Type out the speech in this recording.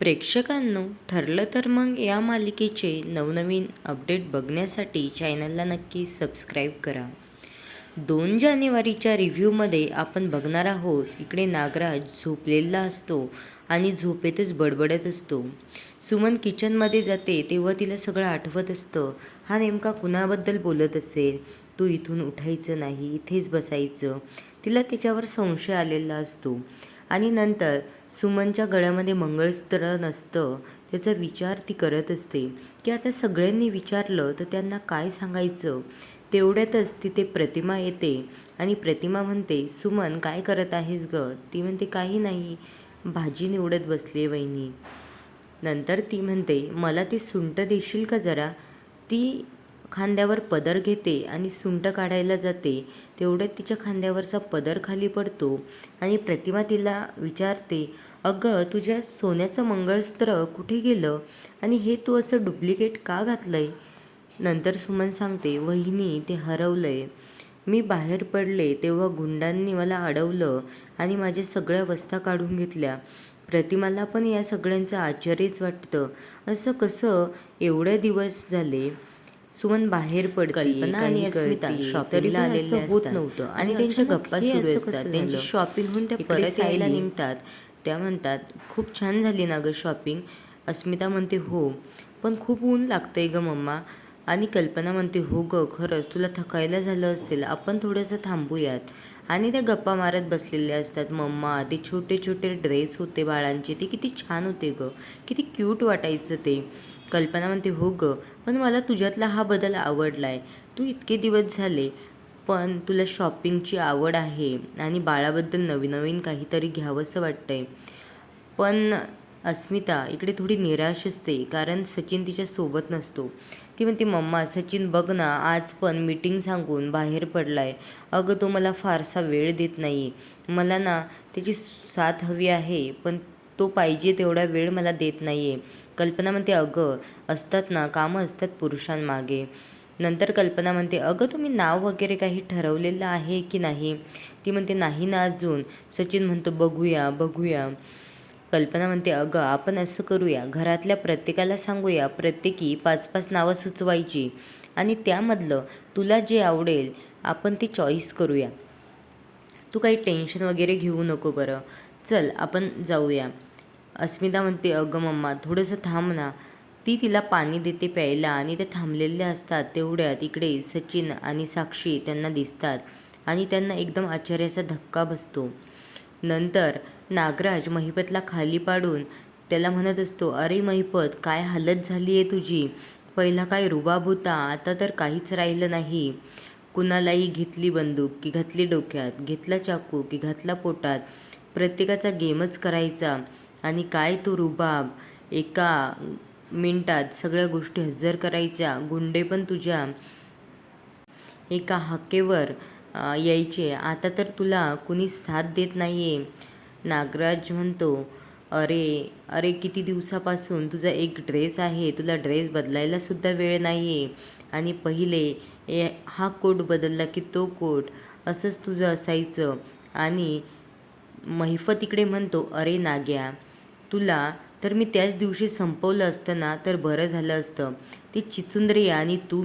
प्रेक्षकांनो ठरलं तर मग या मालिकेचे नवनवीन अपडेट बघण्यासाठी चॅनलला नक्की सबस्क्राईब करा. दोन जानेवारीच्या रिव्ह्यूमध्ये आपण बघणार आहोत इकडे नागराज झोपलेला असतो आणि झोपेतच बडबडत असतो. सुमन किचनमध्ये जाते तेव्हा तिला सगळं आठवत असतं. हा नेमका कुणाबद्दल बोलत असेल? तू इथून उठायचं नाही इथेच बसायचं. तिला त्याच्यावर संशय आलेला असतो. आणि नंतर सुमनच्या गळ्यामध्ये मंगळसूत्र नसतं त्याचा विचार ती करत असते. की आता सगळ्यांनी विचारलं तर त्यांना काय सांगायचं? तेवढ्यातच तिथे प्रतिमा येते आणि प्रतिमा म्हणते सुमन काय करत आहेस ग? ती म्हणते काही नाही भाजी निवडत बसली वहिनी. नंतर ती म्हणते मला ती सुंट देशील का जरा? ती खांद्यावर पदर घेते आणि सुंट काढायला जाते तेवढ्यात तिच्या खांद्यावरचा पदर खाली पडतो आणि प्रतिमा तिला विचारते अगं तुझ्या सोन्याचं मंगळसूत्र कुठे गेलं आणि हे तू असं डुप्लिकेट का घातलं आहे नंतर सुमन सांगते वहिनी ते हरवलं आहे मी बाहेर पडले तेव्हा गुंडांनी मला अडवलं आणि माझ्या सगळ्या वस्ता काढून घेतल्या. प्रतिमाला पण या सगळ्यांचं आश्चर्यच वाटतं. असं कसं एवढे दिवस झाले? सुमन बाहेर पडते कल्पना आणि अस्मिता करते, shopping तरी ला पण आलेल्या असं होत. नव्हतं. आणि त्यांच्या गप्पा सुरू असतात. त्यांची shopping होऊन त्या परत यायला निघतात. त्या म्हणतात खूप छान झाली ना गं शॉपिंग. अस्मिता म्हणते हो. पण खूप ऊन लागतंय ग मम्मा. आणि कल्पना म्हणते हो ग खरंच तुला थकायला झालं असेल. आपण थोडंसं थांबूयात. आणि त्या गप्पा मारत बसलेल्या असतात. मम्मा ते छोटे छोटे ड्रेस होते बाळांचे. ते किती छान होते ग. किती क्यूट वाटायचं ते. कल्पना म्हणते हो ग पण मला तुझ्यातला हा बदल आवडला आहे तू इतके दिवस झाले पण तुला शॉपिंगची आवड आहे आणि बाळाबद्दल नवीन नवीन काहीतरी घ्यावंसं वाटतं आहे पण अस्मिता इकडे थोडी निराश असते कारण सचिन तिच्या सोबत नसतो. ती म्हणते मम्मा सचिन बघ ना आज पण मीटिंग सांगून बाहेर पडला आहे अगं तो मला फारसा वेळ देत नाही. मला ना त्याची साथ हवी आहे पण तो पाहिजे तेवढा वेळ मला देत नाही आहे कल्पना म्हणते अगं असतात ना कामं असतात पुरुषांमागे. नंतर कल्पना म्हणते अगं तुम्ही नाव वगैरे काही ठरवलेलं आहे की नाही? ती म्हणते नाही ना अजून. सचिन म्हणतो बघूया बघूया. कल्पना म्हणते अगं आपण असं करूया. घरातल्या प्रत्येकाला सांगूया. प्रत्येकी पाच पाच नावं सुचवायची. आणि त्यामधलं तुला जे आवडेल आपण ते चॉईस करूया. तू काही टेन्शन वगैरे घेऊ नको बरं. चल आपण जाऊया. अस्मिता म्हणते अगं मम्मा थोडंसं थांब ना. ती तिला पाणी देते प्यायला आणि ते थांबलेल्या असतात. तेवढ्यात इकडे सचिन आणि साक्षी त्यांना दिसतात आणि त्यांना एकदम आश्चर्याचा धक्का बसतो. नंतर नागराज महिपतला खाली पाडून त्याला म्हणत असतो अरे महिपत काय हालत झाली आहे तुझी? पहिला काय रुबाब होता आता तर काहीच राहिलं नाही. कुणालाही घेतली बंदूक की घातली डोक्यात घेतला चाकू की घातला पोटात. प्रत्येकाचा गेमच करायचा. आणि काय तो रुबाब एका मिनटात सगळ्या गोष्टी हजर करायच्या गुंडे पण तुझ्या एका हाकेवर यायचे. आता तर तुला कुणी साथ देत नाही आहे नागराज म्हणतो अरे अरे किती दिवसापासून तुझा एक ड्रेस आहे तुला ड्रेस बदलायलासुद्धा वेळ नाही आहे आणि पहिले ए हा कोट बदलला की तो कोट असंच तुझं असायचं. आणि मैफत इकडे म्हणतो अरे नाग्या तुला तर मी त्याच दिवशी संपवलं असतं ना तर बरं झालं असतं. ती चिचुंद्रिया आणि तू